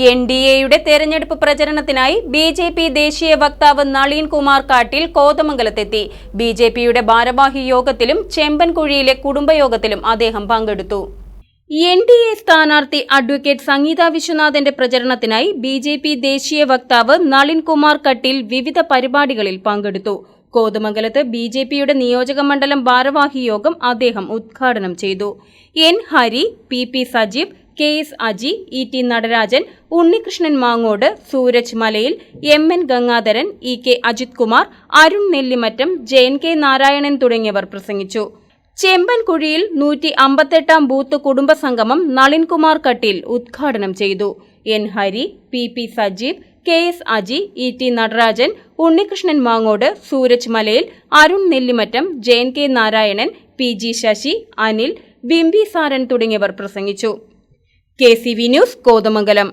N D എയുടെ തെരഞ്ഞെടുപ്പ് പ്രചരണത്തിനായി B J P ദേശീയ വക്താവ് നളീൻ കുമാർ കാട്ടിൽ കോതമംഗലത്തെത്തി. ബി ജെ പിയുടെ ഭാരവാഹി യോഗത്തിലും ചെമ്പൻകുഴിയിലെ കുടുംബയോഗത്തിലും അദ്ദേഹം പങ്കെടുത്തു. എൻ ഡി എ സ്ഥാനാർത്ഥി അഡ്വക്കേറ്റ് സംഗീത വിശ്വനാഥന്റെ പ്രചരണത്തിനായി ബി ജെ പി ദേശീയ വക്താവ് നളിൻ കുമാർ കട്ടീൽ വിവിധ പരിപാടികളിൽ പങ്കെടുത്തു. കോതമംഗലത്ത് ബി ജെ പിയുടെ നിയോജക മണ്ഡലം ഭാരവാഹി യോഗം അദ്ദേഹം ഉദ്ഘാടനം ചെയ്തു. N Hari P P Sajeev K S Aji E T Natarajan Unnikrishnan Mangode Sooraj Malayil M N Gangadharan E K Ajith Kumar Arun Nellimattom J N K Narayanan തുടങ്ങിയവർ പ്രസംഗിച്ചു. ചെമ്പൻകുഴിയിൽ നൂറ്റി അമ്പത്തെട്ടാം ബൂത്ത് കുടുംബസംഗമം നളിൻകുമാർ കട്ടീൽ ഉദ്ഘാടനം ചെയ്തു. N Hari P P Sajeev K S Aji E T Natarajan Unnikrishnan Mangode Sooraj Malayil Arun Nellimattam J N K Narayanan P G Sasi Anil Bimbi Saran തുടങ്ങിയവർ പ്രസംഗിച്ചു. K news Kothamangalam